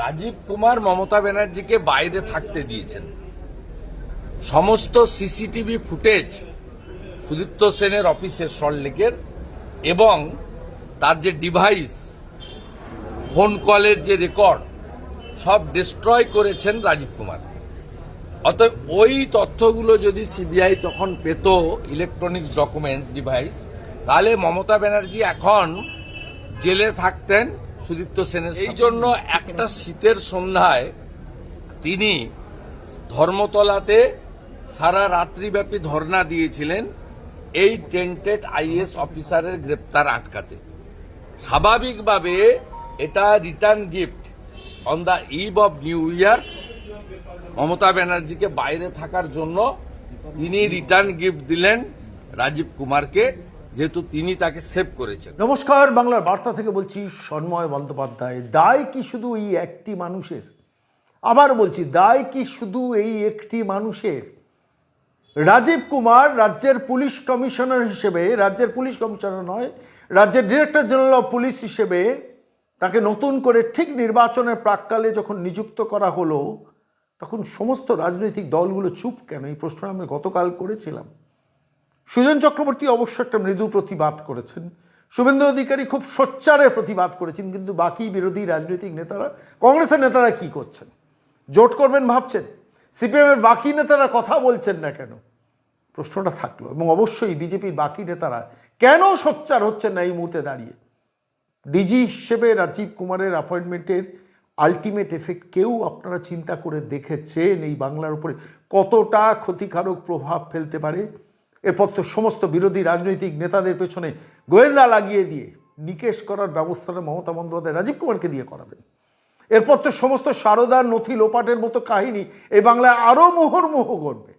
রাজীব কুমার, মমতা ব্যানার্জিকে বাইরে থাকতে দিয়েছেন। সমস্ত সিসিটিভি ফুটেজ সুদীপ্ত সেনের অফিসের সল্টলেকের এবং তার যে ডিভাইস, ফোন কলের যে রেকর্ড, সব ডিস্ট্রয় করেছেন রাজীব কুমার। অতএব ওই তথ্যগুলো যদি সিবিআই তখন পেত ইলেকট্রনিক্স ডকুমেন্টস ডিভাইস তাহলে মমতা ব্যানার্জি এখন জেলে থাকতেন সুদীপ্ত সেনের এই জন্য একটা শীতের সন্ধ্যায় তিনি ধর্মতলাতে সারা রাত্রিব্যাপী ধর্ণা দিয়েছিলেন এই টেন্টেড আইএস অফিসারের গ্রেপ্তার আটকাতে। স্বাভাবিকভাবে এটা return gift on the eve of New Years. Mamata ব্যানার্জিকে বাইরে থাকার জন্য তিনি রিটার্ন গিফট দিলেন রাজীব কুমারকে। যেহেতু তিনি তাকে সেভ করেছেন। নমস্কার, বাংলার বার্তা থেকে বলছি সন্ময় বন্দ্যোপাধ্যায়, দায় কি শুধু এই একটি মানুষের? আবার বলছি, দায় কি শুধু এই একটি মানুষের? রাজীব কুমার রাজ্যের পুলিশ কমিশনার হিসেবে, রাজ্যের পুলিশ কমিশনার নয়, রাজ্যের ডিরেক্টর জেনারেল অফ পুলিশ হিসেবে তাকে নতুন করে ঠিক নির্বাচনের প্রাককালে যখন নিযুক্ত করা হলো, তখন সমস্ত রাজনৈতিক দলগুলো চুপ কেন? এই প্রশ্ন আমি গতকাল করেছিলাম। সুজন চক্রবর্তী অবশ্য একটা মৃদু প্রতিবাদ করেছেন। শুভেন্দু অধিকারী খুব সোচ্চারে প্রতিবাদ করেছেন, কিন্তু বাকি বিরোধী রাজনৈতিক নেতারা, কংগ্রেসের নেতারা কি করছেন? জোট করবেন ভাবছেন? সিপিএমের বাকি নেতারা কথা বলছেন না কেন? প্রশ্নটা থাকল, এবং অবশ্যই বিজেপির বাকি নেতারা কেন সোচ্চার হচ্ছেন না এই মুহূর্তে দাঁড়িয়ে? ডিজি হিসেবে রাজীব কুমারের অ্যাপয়েন্টমেন্টের আলটিমেট এফেক্ট কেউ আপনারা চিন্তা করে দেখেছেন? এই বাংলার উপরে কতটা ক্ষতিকারক প্রভাব ফেলতে পারে? এরপর তো সমস্ত বিরোধী রাজনৈতিক নেতাদের পেছনে গোয়েন্দা লাগিয়ে দিয়ে নিকেশ করার ব্যবস্থাটা মমতা বন্দ্যোপাধ্যায়, রাজীব কুমারকে দিয়ে করাবেন। এরপর তো সমস্ত সারদার নথি লোপাটের মতো কাহিনী এই বাংলায় আরও মোহরমোহ ঘটবে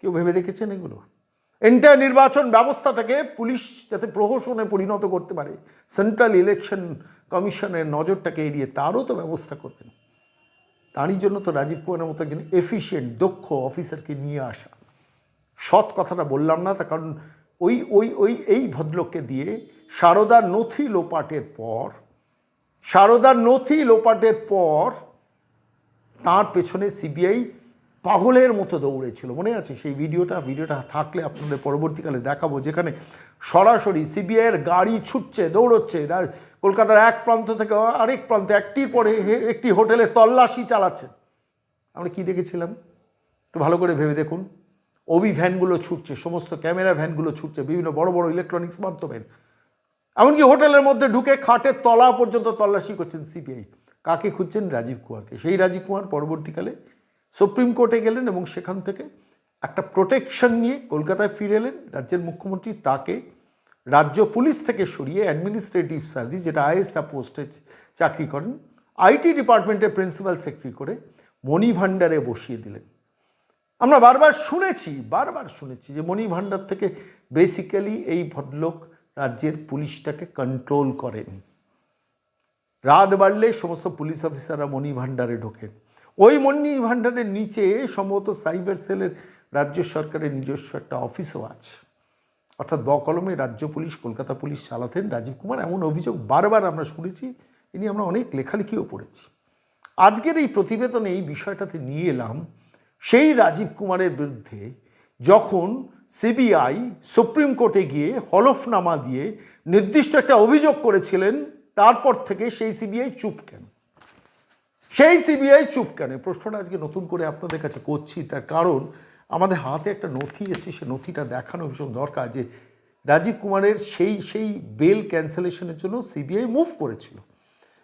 কেউ ভেবে দেখেছেন এগুলো? এন্টায়ার নির্বাচন ব্যবস্থাটাকে পুলিশ যাতে প্রহসনে পরিণত করতে পারে সেন্ট্রাল ইলেকশন কমিশনের নজরটাকে এড়িয়ে তারও তো ব্যবস্থা করবেন। তারই জন্য তো রাজীব কুমারের মতো একজন এফিসিয়েন্ট দক্ষ অফিসারকে নিয়ে আসা। সৎ কথাটা বললাম না তার কারণ ওই ওই ওই, এই ভদ্রলোককে দিয়ে সারদার নথি লোপাটের পর সারদার নথি লোপাটের পর তার পেছনে সিবিআই পাগলের মতো দৌড়েছিল। মনে আছে? সেই ভিডিওটা ভিডিওটা থাকলে আপনাদের পরবর্তীকালে দেখাবো, যেখানে সরাসরি সিবিআইয়ের গাড়ি ছুটছে, দৌড়চ্ছে কলকাতার এক প্রান্ত থেকে আরেক প্রান্তে একটির পরে একটি হোটেলে তল্লাশি চালাচ্ছে। আমরা কি দেখেছিলাম? একটু ভালো করে ভেবে দেখুন। ওবি ভ্যানগুলো ছুটছে, সমস্ত ক্যামেরা ভ্যানগুলো ছুটছে, বিভিন্ন বড় বড় ইলেকট্রনিক্স মাধ্যমের এমনকি হোটেলের মধ্যে ঢুকে খাটের তলা পর্যন্ত তল্লাশি করছেন সিবিআই কাকে খুঁজছেন? রাজীব কুমারকে। সেই রাজীব কুমার পরবর্তীকালে সুপ্রিম কোর্টে গেলেন এবং সেখান থেকে একটা প্রোটেকশন নিয়ে কলকাতায় ফিরে এলেন। রাজ্যের মুখ্যমন্ত্রী তাকে রাজ্য পুলিশ থেকে সরিয়ে অ্যাডমিনিস্ট্রেটিভ সার্ভিস যেটা আইএসটা পোস্টে চাকরি করেন আইটি ডিপার্টমেন্টের প্রিন্সিপাল সেক্রেটারি করে মণি ভাণ্ডারে বসিয়ে দিলেন। আমরা বারবার শুনেছি বারবার শুনেছি যে মণি ভাণ্ডার থেকে বেসিক্যালি এই ভদ্রলোক রাজ্যের পুলিশটাকে কন্ট্রোল করেন। রাত বাড়লে সমস্ত পুলিশ অফিসাররা মণি ভাণ্ডারে ঢোকেন। ওই মণি ভাণ্ডারের নিচে সম্ভবত সাইবার সেলের রাজ্য সরকারের নিজস্ব একটা অফিসও আছে। অর্থাৎ বকলমে রাজ্য পুলিশ, কলকাতা পুলিশ চালাতেন রাজীব কুমার, এমন অভিযোগ বারবার আমরা শুনেছি ইনি আমরা অনেক লেখালেখিও পড়েছি। আজকের এই প্রতিবেদনে এই বিষয়টাতে নিয়ে এলাম সেই রাজীব কুমারের বিরুদ্ধে যখন সিবিআই সুপ্রিম কোর্টে গিয়ে হলফনামা দিয়ে নির্দিষ্ট একটা অভিযোগ করেছিলেন, তারপর থেকে সেই সিবিআই চুপ কেন? সেই সিবিআই চুপ কেন? প্রশ্নটা আজকে নতুন করে আপনাদের কাছে করছি। তার কারণ আমাদের হাতে একটা নথি এসে সে নথিটা দেখানো ভীষণ দরকার যে রাজীব কুমারের সেই সেই বেল ক্যান্সেলেশনের জন্য সিবিআই মুভ করেছিল।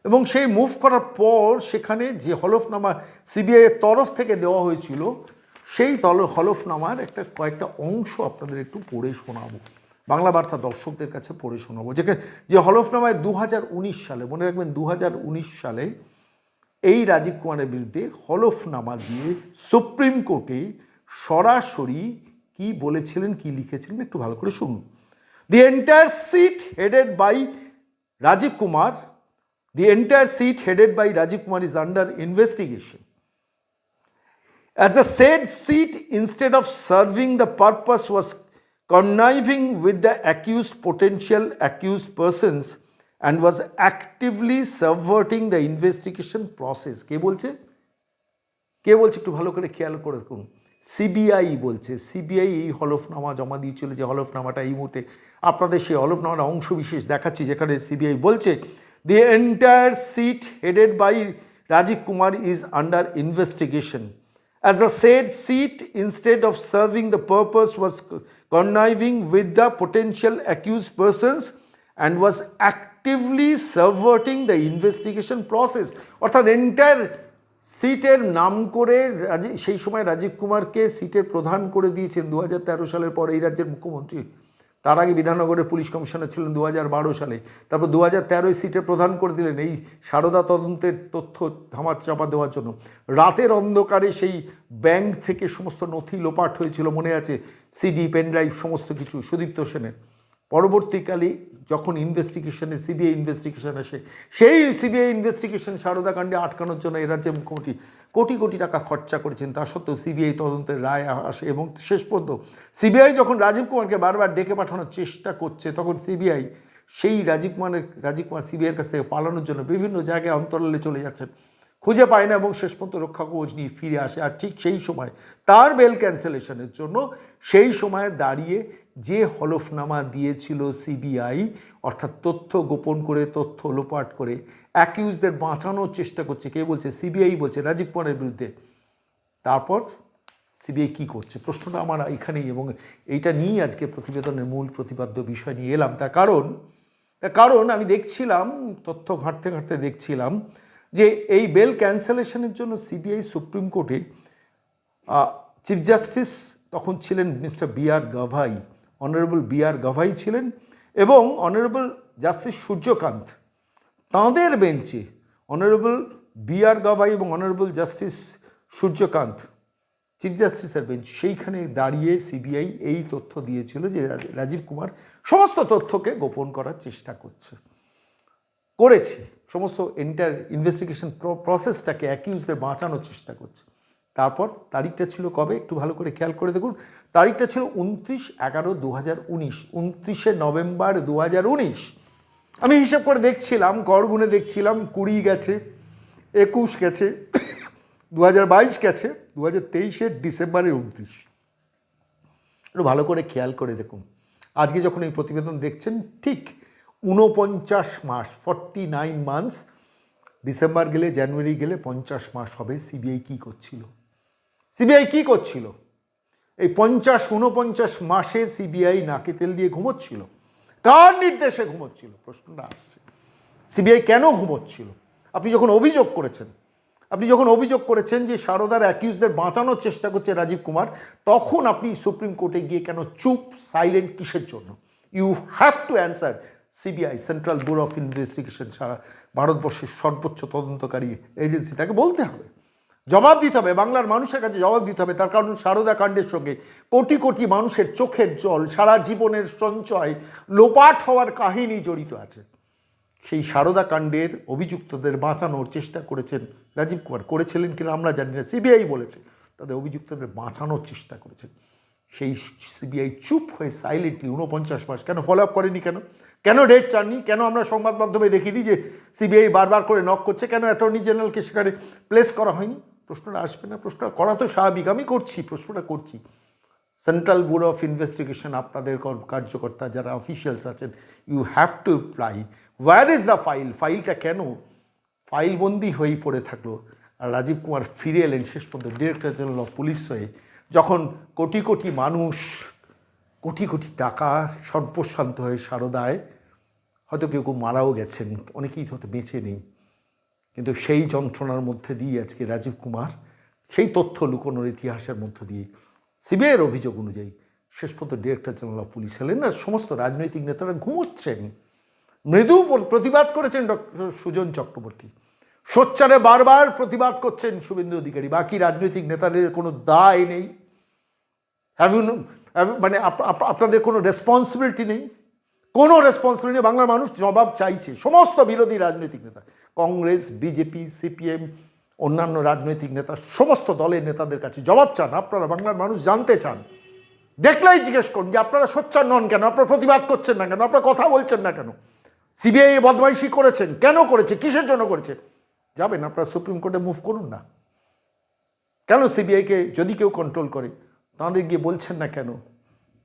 এবং সেই মুভ করার পর সেখানে যে হলফনামা সিবিআইয়ের তরফ থেকে দেওয়া হয়েছিল, সেই তল, হলফনামার একটা কয়েকটা অংশ আপনাদের একটু পড়ে শোনাবো। বাংলা বার্তা দর্শকদের কাছে পড়ে শোনাবো। যেখানে যে হলফনামায় দু হাজার উনিশ সালে, মনে রাখবেন দু হাজার উনিশ সালে এই রাজীব কুমারের বিরুদ্ধে হলফনামা দিয়ে সুপ্রিম কোর্টে সরাসরি কি বলেছিলেন, কি লিখেছিলেন একটু ভালো করে শুনুন। The entire SIT headed by Rajiv Kumar the entire SIT headed by Rajiv Kumar is under investigation As the said seat, instead of serving the purpose, was conniving with the accused potential accused persons and was actively subverting the investigation process কে বলছে? কে বলছে? একটু ভালো করে খেয়াল করে দেখুন। সিবিআই বলছে। সিবিআই এই হলফনামা জমা দিয়েছিল যে হলফনামাটা এই মুহূর্তে আপনাদের সেই হলফনামার অংশ বিশেষ দেখাচ্ছি যেখানে সিবিআই বলছে the entire SIT headed by Rajiv Kumar is under investigation As the said seat, instead of serving the purpose, was conniving with the potential accused persons and was actively subverting the investigation process. অর্থাৎ entire সিটের নাম করে সেই সময় রাজীব কুমারকে সিটের প্রধান করে দিয়েছেন দু হাজার তেরো সালের পর এই রাজ্যের মুখ্যমন্ত্রী তার আগে বিধাননগরের পুলিশ কমিশনার ছিলেন দু হাজার বারো সালে। তারপর দু হাজার তেরোয় সিটে প্রধান করে দিলেন এই সারদা তদন্তের তথ্য ধামার চাপা দেওয়ার জন্য। রাতের অন্ধকারে সেই ব্যাংক থেকে সমস্ত নথি লোপাট হয়েছিল, মনে আছে? সিডি পেনড্রাইভ সমস্ত কিছু। সুদীপ্ত সেনের। পরবর্তীকালে যখন ইনভেস্টিগেশনে সিবিআই ইনভেস্টিগেশন আসে, সেই সিবিআই ইনভেস্টিগেশন সারদা কাণ্ডে আটকানোর জন্য এই রাজ্যের মুখ্যমন্ত্রী কোটি কোটি টাকা খরচা করেছেন। তা সত্ত্বেও সিবিআই তদন্তের রায় আসে এবং শেষ পর্যন্ত সিবিআই যখন রাজীব কুমারকে বারবার ডেকে পাঠানোর চেষ্টা করছে, তখন সিবিআই সেই রাজীব কুমারের, রাজীব কুমার সিবিআইয়ের কাছ থেকে পালানোর জন্য বিভিন্ন জায়গায় অন্তরালে চলে যাচ্ছেন খুঁজে পায় না এবং শেষ পর্যন্ত রক্ষা কবচ নিয়ে ফিরে আসে। আর ঠিক সেই সময় তার বেল ক্যান্সেলেশনের জন্য সেই সময় দাঁড়িয়ে যে হলফনামা দিয়েছিল সিবিআই অর্থাৎ তথ্য গোপন করে, তথ্য লোপাট করে অ্যাকিউজদের বাঁচানোর চেষ্টা করছে। কে বলছে? সিবিআই বলছে, রাজীব কুমারের বিরুদ্ধে। তারপর সিবিআই কী করছে? প্রশ্নটা আমার এখানেই, এবং এইটা নিয়েই আজকে প্রতিবেদনের মূল প্রতিপাদ্য বিষয় নিয়ে এলাম। তার কারণ তার কারণ আমি দেখছিলাম, তথ্য ঘাঁটতে ঘাঁটতে দেখছিলাম, যে এই বেল ক্যান্সেলেশনের জন্য সিবিআই সুপ্রিম কোর্টে চিফ জাস্টিস তখন ছিলেন mister B R Gavai honourable B R Gavai ছিলেন এবং অনারেবল জাস্টিস সূর্যকান্ত। তাঁদের বেঞ্চে অনারেবল বি আর গাভাই এবং অনারেবল জাস্টিস সূর্যকান্ত, চিফ জাস্টিসের বেঞ্চ, সেইখানে দাঁড়িয়ে সিবিআই এই তথ্য দিয়েছিল যে রাজীব কুমার সমস্ত তথ্যকে গোপন করার চেষ্টা করছে। করেছে। সমস্ত এন্টার ইনভেস্টিগেশন প্রসেসটাকে অ্যাকিউজদের বাঁচানোর চেষ্টা করছে। তারপর তারিখটা ছিল কবে? একটু ভালো করে খেয়াল করে দেখুন। তারিখটা ছিল উনত্রিশ এগারো দু হাজার উনিশ, উনত্রিশে নভেম্বর দু হাজার উনিশ। আমি হিসাব করে দেখছিলাম গড়গুনে দেখছিলাম, কুড়ি গেছে, একুশ গেছে দু হাজার বাইশ গেছে দু হাজার তেইশের ডিসেম্বরের উনত্রিশ। একটু ভালো করে খেয়াল করে দেখুন। আজকে যখন এই প্রতিবেদন দেখছেন, ঠিক ঊনপঞ্চাশ মাস, ফর্টি নাইন মান্থস, ডিসেম্বর গেলে, জানুয়ারি গেলে পঞ্চাশ মাস হবে, সিবিআই কী করছিল? সিবিআই কী করছিল? এই পঞ্চাশ ঊনপঞ্চাশ মাসে সিবিআই নাকে তেল দিয়ে ঘুমোচ্ছিল। কার নির্দেশে ঘুমোচ্ছিল? প্রশ্নটা আসছে। সিবিআই কেন ঘুমোচ্ছিল? আপনি যখন অভিযোগ করেছেন, আপনি যখন অভিযোগ করেছেন যে সারদার অ্যাকিউজদের বাঁচানোর চেষ্টা করছে রাজীব কুমার, তখন আপনি সুপ্রিম কোর্টে গিয়ে কেন চুপ, সাইলেন্ট কিসের জন্য? You have to answer CBI central bureau of investigation সারা ভারতবর্ষের সর্বোচ্চ তদন্তকারী এজেন্সি, তাকে বলতে হবে। জবাব দিতে হবে, বাংলার মানুষের কাছে জবাব দিতে হবে। তার কারণ সারদা কাণ্ডের সঙ্গে কোটি কোটি মানুষের চোখের জল, সারা জীবনের সঞ্চয়, লোপাট হওয়ার কাহিনী জড়িত আছে। সেই সারদা কাণ্ডের অভিযুক্তদের বাঁচানোর চেষ্টা করেছেন রাজীব কুমার। করেছিলেন কিনা আমরা জানি না। সিবিআই বলেছে, তাদের অভিযুক্তদের বাঁচানোর চেষ্টা করেছেন। সেই সিবিআই চুপ হয়ে সাইলেন্টলি ঊনপঞ্চাশ মাস কেন ফলো আপ করেনি কেন? কেন ডেট চাননি? কেন আমরা সংবাদ মাধ্যমে দেখিনি যে সিবিআই বারবার করে নক করছে? কেন অ্যাটর্নি জেনারেলকে সেখানে প্লেস করা হয়নি? প্রশ্নটা আসবে না প্রশ্নটা করা তো স্বাভাবিক, আমি করছি, প্রশ্নটা করছি। সেন্ট্রাল ব্যুরো অফ ইনভেস্টিগেশন আপনাদের কর- কার্যকর্তা যারা অফিসিয়ালস আছেন you have to ply where is the file ফাইলটা কেন? ফাইলবন্দি হয়েই পড়ে থাকল। আর রাজীব কুমার ফিরে এলেন শেষ পর্যন্ত ডিরেক্টর জেনারেল অফ পুলিশ হয়ে, যখন কোটি কোটি মানুষ, কোটি কোটি টাকা সর্বশান্ত হয়ে সারদায়, হয়তো কেউ কেউ মারাও গেছেন, অনেকেই হয়তো বেঁচে নেই। কিন্তু সেই যন্ত্রণার মধ্যে দিয়ে আজকে রাজীব কুমার সেই তথ্য লুকোনোর ইতিহাসের মধ্য দিয়ে সিবিআইয়ের অভিযোগ অনুযায়ী শেষ পর্যন্ত ডিরেক্টর জেনারেল অফ পুলিশ হলেন আর সমস্ত রাজনৈতিক নেতারা ঘুমোচ্ছেন। মৃদু প্রতিবাদ করেছেন ডক্টর সুজন চক্রবর্তী। সোচ্চারে বারবার প্রতিবাদ করছেন শুভেন্দু অধিকারী। বাকি রাজনৈতিক নেতাদের কোনো দায় নেই। মানে আপ- আপ- আপনাদের কোনো রেসপন্সিবিলিটি নেই? কোনো রেসপন্সিবিলিটি বাংলার মানুষ জবাব চাইছে। সমস্ত বিরোধী রাজনৈতিক নেতা। কংগ্রেস, বিজেপি, সিপিএম, অন্যান্য রাজনৈতিক নেতা, সমস্ত দলের নেতাদের কাছে জবাব চান। আপনারা বাংলার মানুষ জানতে চান। দেখলেই জিজ্ঞেস করুন যে আপনারা সোচ্চার নন কেন? আপনারা প্রতিবাদ করছেন না কেন? আপনারা কথা বলছেন না কেন? সিবিআই এ বদমাইশি করেছেন। কেন করেছে? কিসের জন্য করেছে? যাবেন, আপনারা সুপ্রিম কোর্টে মুভ করুন না। কেন সিবিআইকে যদি কেউ কন্ট্রোল করে? তাঁদের গিয়ে বলছেন না কেন?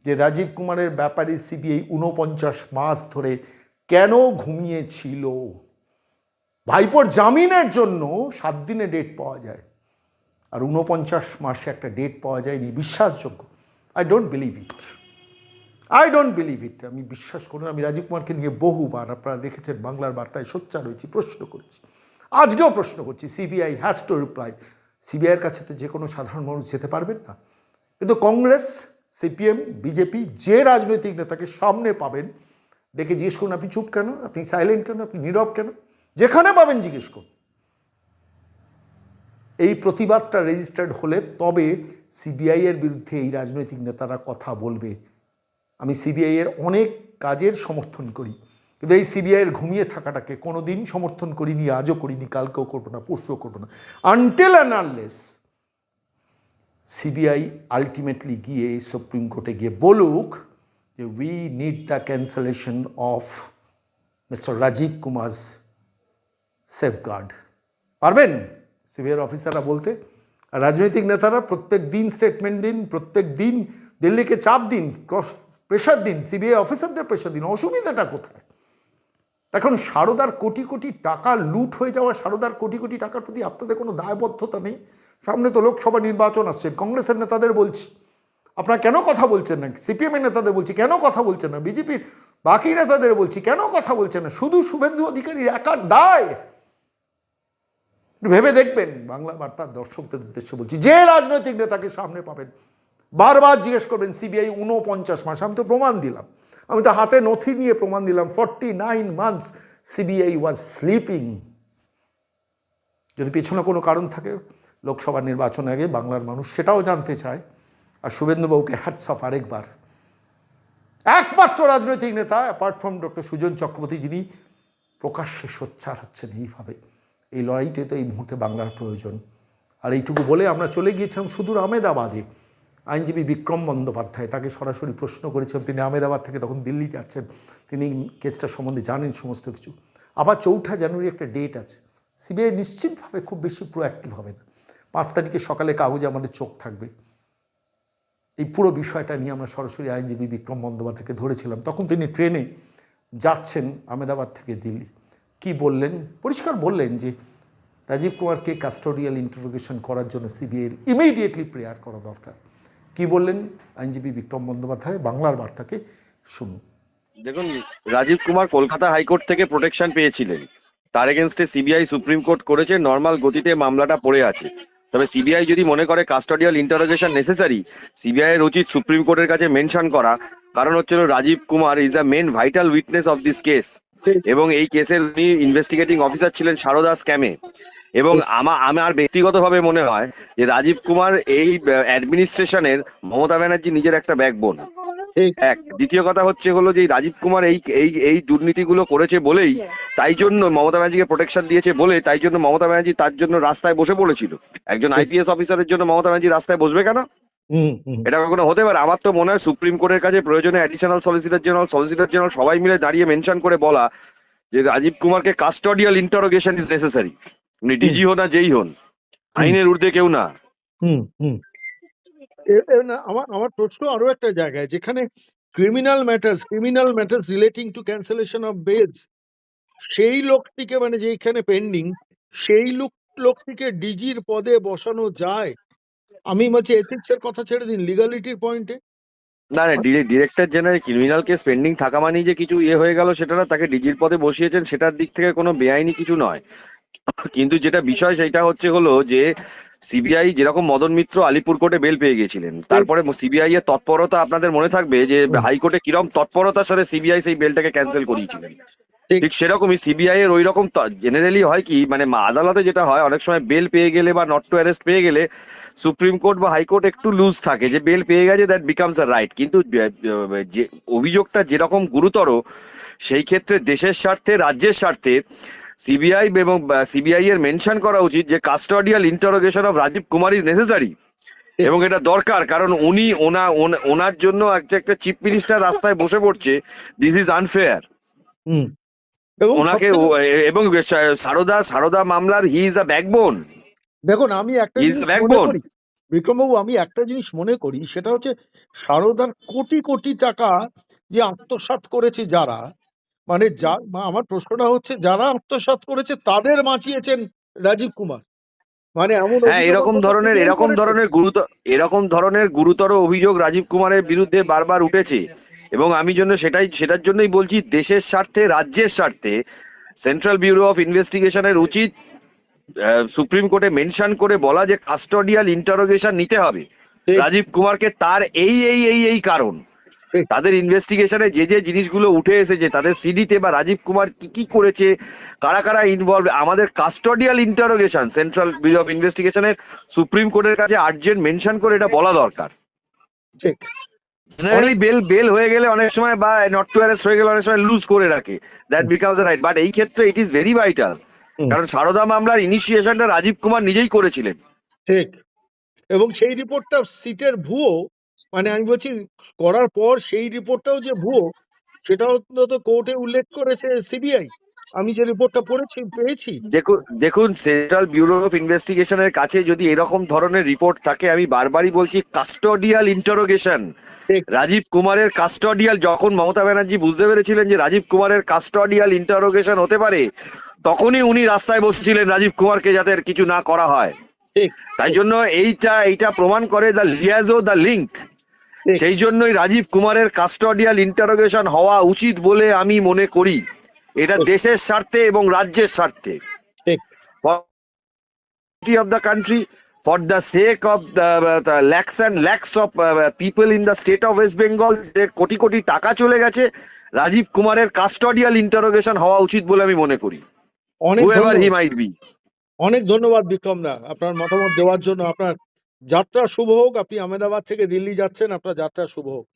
যে রাজীব কুমারের ব্যাপারে সিবিআই উনপঞ্চাশ মাস ধরে কেন ঘুমিয়েছিল? ভাইপোর জামিনের জন্য সাত দিনে ডেট পাওয়া যায়। আর উনপঞ্চাশ মাসে একটা ডেট পাওয়া যায়নি, বিশ্বাসযোগ্য। I don't believe it I don't believe it আমি বিশ্বাস করুন, আমি রাজীব কুমারকে নিয়ে বহুবার আপনারা দেখেছেন, বাংলার বার্তায় সোচ্চার হয়েছি, প্রশ্ন করেছি। আজকেও প্রশ্ন করছি সিবিআই হ্যাজ টু রিপ্লাই সিবিআইয়ের কাছে তো যে কোনো সাধারণ মানুষ যেতে পারবেন না। কিন্তু কংগ্রেস সিপিএম বিজেপি যে রাজনৈতিক নেতাকে সামনে পাবেন ডেকে জিজ্ঞেস করুন, আপনি চুপ কেন? আপনি সাইলেন্ট কেন? আপনি নীরব কেন? যেখানে পাবেন জিজ্ঞেস করুন। এই প্রতিবাদটা রেজিস্টার্ড হলে তবে সিবিআই এর বিরুদ্ধে এই রাজনৈতিক নেতারা কথা বলবে। আমি সিবিআই এর অনেক কাজের সমর্থন করি, কিন্তু এই সিবিআই এর ঘুমিয়ে থাকাটাকে কোনো দিন সমর্থন করিনি, আজও করিনি, কালকেও করব না, পরশুও করব না। Until and unless CBI ultimately গিয়ে সুপ্রিম কোর্টে গিয়ে বলুক যে we need the cancellation of mister Rajiv Kumar safeguard পারবেন? সিবিআই অফিসাররা বলতে। আর রাজনৈতিক নেতারা প্রত্যেক দিন স্টেটমেন্ট দিন, প্রত্যেক দিন দিল্লিকে চাপ দিন প্রেশার দিন সিবিআই অফিসারদের প্রেশার দিন, অসুবিধাটা কোথায়? এখন সারদার কোটি কোটি টাকা লুট হয়ে যাওয়া সারদার কোটি কোটি টাকার প্রতি আপনাদের কোনো দায়বদ্ধতা নেই? সামনে তো লোকসভা নির্বাচন আসছে, কংগ্রেসের নেতাদের বলছি। আপনারা কেন কথা বলছেন না? সিপিএমের নেতাদের বলছি, কেন কথা বলছেন না? বিজেপির বাকি নেতাদের বলছি, কেন কথা বলছেন না? শুধু শুভেন্দু অধিকারীর একার দায়। ভেবে দেখবেন, বাংলা বার্তার দর্শকদের উদ্দেশ্যে বলছি, যে রাজনৈতিক নেতাকে সামনে পাবেন, বারবার জিজ্ঞেস করবেন, সিবিআই উনপঞ্চাশ মাস, আমি তো প্রমাণ দিলাম, আমি তো হাতে নথি নিয়ে প্রমাণ দিলাম, forty nine months CBI was sleeping. যদি পেছনে কোনো কারণ থাকে, লোকসভা নির্বাচন আগে বাংলার মানুষ সেটাও জানতে চায়। আর শুভেন্দুবাবুকে হ্যাটস অফ আরেকবার। একমাত্র রাজনৈতিক নেতা apart from doctor Sujan Chakraborty, যিনি প্রকাশ্যে সোচ্চার হচ্ছেন এইভাবে। এই লড়াইতে তো এই মুহূর্তে বাংলার প্রয়োজন। আর এইটুকু বলে আমরা চলে গিয়েছিলাম সুদূর আমেদাবাদে আইনজীবী বিক্রম বন্দ্যোপাধ্যায় তাকে সরাসরি প্রশ্ন করেছিলাম তিনি আমেদাবাদ থেকে তখন দিল্লি যাচ্ছেন, তিনি কেসটা সম্বন্ধে জানেন সমস্ত কিছু। আবার চৌঠা জানুয়ারি একটা ডেট আছে। সিবিআই নিশ্চিতভাবে খুব বেশি প্রোঅ্যাক্টিভ হবে না। পাঁচ তারিখে সকালে কাগজে আমাদের চোখ থাকবে। এই পুরো বিষয়টা নিয়ে আমরা সরাসরি আইনজীবী বিক্রম বন্দ্যোপাধ্যায়কে ধরেছিলাম। তখন তিনি ট্রেনে যাচ্ছেন আহমেদাবাদ থেকে দিল্লি। কি বললেন? পরিষ্কার বললেন যে রাজীব কুমারকে কাস্টোডিয়াল ইন্টারোগেশন করার জন্য সিবিআইয়ের ইমিডিয়েটলি প্রেয়ার করা দরকার। কি বললেন আইনজীবী বিক্রম বন্দ্যোপাধ্যায়? বাংলার বার্তাকে শুনুন। দেখুন, রাজীব কুমার কলকাতা হাইকোর্ট থেকে প্রোটেকশন পেয়েছিলেন। তার এগেনস্টে সিবিআই সুপ্রিম কোর্ট করেছে নর্মাল গতিতে মামলাটা পড়ে আছে। তবে সিবিআই যদি মনে করে কাস্টোডিয়াল ইন্টারোগেশন নেসেসারি সিবিআই এর উচিত সুপ্রিম কোর্টের কাছে মেনশন করা কারণ হচ্ছিল Rajiv Kumar is a main vital witness of this case এবং এই কেসের উনি ইনভেস্টিগেটিং অফিসার ছিলেন সারদা স্ক্যামে এবং আমার আমার ব্যক্তিগতভাবে মনে হয় যে রাজীব কুমার এই অ্যাডমিনিস্ট্রেশনের মমতা ব্যানার্জি নিজের একটা ব্যাকবোন এক দ্বিতীয় কথা হচ্ছে হলো যে রাজীব কুমার এই এই এই দুর্নীতিগুলো করেছে বলেই তাই জন্য মমতা ব্যানার্জিকে প্রোটেকশন দিয়েছে বলে তাই জন্য মমতা ব্যানার্জি তার জন্য রাস্তায় বসে পড়েছিল। একজন আইপিএস অফিসারের জন্য মমতা ব্যানার্জি রাস্তায় বসবে কেন? এটা কখনো হতে পারে। আমার তো মনে হয় সুপ্রিম কোর্টের কাছে প্রয়োজনে additional solicitor general solicitor general সবাই মিলে দাঁড়িয়ে মেনশন করে বলা যে রাজীব কুমারকে কাস্টোডিয়াল ইন্টারোগেশন ইজ নেসেসারি উনি ডিজি হন না যেই হন আইনের ঊর্ধ্বে কেউ না। হুম হুম। এ- এ না, আমার আমার প্রশ্ন আরও একটা জায়গায় যেখানে criminal matters criminal matters relating to cancellation of bails সেই লোকটিকে মানে যেখানে পেন্ডিং সেই লোক লোকটিকে ডিজির পদে বসানো যায় আমি বলছি এথিক্স এর কথা ছেড়ে দিন লিগালিটির পয়েন্টে না না director general criminal case pending থাকা মানেই যে কিছু ইয়ে হয়ে গেল সেটা না তাকে ডিজির পদে বসিয়েছেন সেটার দিক থেকে কোনো বেআইনি কিছু নয়। কিন্তু যেটা বিষয় সেটা হচ্ছে হলো যে সিবিআই যেরকম মদন মিত্র আলিপুর কোর্টে বেল পেয়ে গেছিলেন তারপরে সিবিআই এর তৎপরতা আপনাদের মনে থাকবে যে হাইকোর্টে কিরম তৎপরতার সাথে সিবিআই সেই বেলটাকে ক্যান্সেল করিয়েছিলেন। ঠিক। সেরকমই সিবিআই এর ওই রকম জেনারেলি হয় কি মানে আদালতে যেটা হয় অনেক সময় বেল পেয়ে গেলে বা নট টু অ্যারেস্ট পেয়ে গেলে সুপ্রিম কোর্ট বা হাইকোর্ট একটু লুজ থাকে যে বেল পেয়ে গেছে দ্যাট বিকামস আ রাইট কিন্তু যে অভিযোগটা যেরকম গুরুতর সেই ক্ষেত্রে দেশের স্বার্থে রাজ্যের স্বার্থে সিবিআই এবং সিবিআই এর মেনশন করা উচিত যে custodial interrogation of Rajiv Kumar is necessary এবং এটা দরকার কারণ উনি ওনা ওনা- ওনার জন্য একটা একটা চিফ মিনিস্টার রাস্তায় বসে পড়ছে দিস ইজ আনফেয়ার ওনাকে এবং সারদা সারদা মামলার হি ইজ দ্য ব্যাকবোন দেখুন আমি একটা জিনিস মনে করি বিক্রমবাবু আমি একটা জিনিস মনে করি সেটা হচ্ছে সারদার কোটি কোটি টাকা যে আত্মসাৎ করেছে যারা মানে যা আমার প্রশ্নটা হচ্ছে যারা আত্মসাৎ করেছে তাদের বাঁচিয়েছেন রাজীব কুমার। মানে এমন হ্যাঁ এরকম ধরনের এরকম ধরনের গুরুতর এরকম ধরনের গুরুতর অভিযোগ রাজীব কুমারের বিরুদ্ধে বারবার উঠেছে। এবং আমি জন্য সেটাই সেটার জন্যই বলছি দেশের স্বার্থে রাজ্যের স্বার্থে সেন্ট্রাল ব্যুরো অফ ইনভেস্টিগেশনের উচিত সুপ্রিম কোর্টে মেনশন করে বলা যে কাস্টোডিয়াল ইন্টারোগেশন নিতে হবে। রাজীব কুমারকে তার এই এই এই এই কারণ। তাদের ইনভেস্টিগেশনে যে যে জিনিসগুলো উঠে এসেছে তাদের সিডিতে বা রাজীব কুমার কি কি করেছে কারা কারা ইনভলভ আমাদের custodial interrogation central bureau of ইনভেস্টিগেশনের supreme কোর্টের কাছে আর্জেন্ট মেনশন করে এটা বলা দরকার। ঠিক। জেনারেলি বেল বেল হয়ে গেলে অনেক সময় বা নট টু অ্যারেস্ট হয়ে গেলে অনেক সময় লুজ করে রাখে। দ্যাট বিকামস রাইট বাট এই ক্ষেত্রে ইট ইজ ভেরি ভাইটাল। কারণ সারদা মামলার ইনিশিয়েশনটা রাজীব কুমার নিজেই করেছিলেন। ঠিক। এবং সেই রিপোর্টটা সিটের ভুয়ো মানে আমি বলছি করার পর সেই রিপোর্টটাও যে ভুয়ো সেটা অন্তত কোর্টে উল্লেখ করেছে সিবিআই আমি যে রিপোর্টটা পড়েছি পেয়েছি। দেখুন দেখুন সেন্ট্রাল ব্যুরো অফ ইনভেস্টিগেশনের কাছে যদি এরকম ধরনের রিপোর্ট থাকে আমি বারবারই বলছি কাস্টোডিয়াল ইন্টারোগেশন রাজীব কুমারের কাস্টোডিয়াল যখন মমতা ব্যানার্জি বুঝতে পেরেছিলেন যে রাজীব কুমারের কাস্টোডিয়াল ইন্টারোগেশন হতে পারে তখনই উনি রাস্তায় বসেছিলেন রাজীব কুমারকে যাতে কিছু না করা হয়। তাই জন্য এইটা এইটা প্রমাণ করে দ্য লিয়াজো দ্য লিঙ্ক সেই জন্যই রাজীব কুমারের কাস্টোডিয়াল ইন্টারোগেশন হওয়া উচিত বলে আমি মনে করি। এটা দেশের স্বার্থে এবং রাজ্যের স্বার্থে। of the country for the sake of the, the lakhs and lakhs of uh, people in the state of West Bengal যে কোটি কোটি টাকা চলে গেছে রাজীব কুমারের কাস্টোডিয়াল ইন্টারোগেশন হওয়া উচিত বলে আমি মনে করি। অনেক ধন্যবাদ বিক্রম দা আপনার মতামত দেওয়ার জন্য। আপনার যাত্রা শুভ হোক আপনি আহমেদাবাদ থেকে দিল্লি যাচ্ছেন আপনার যাত্রা শুভ হোক।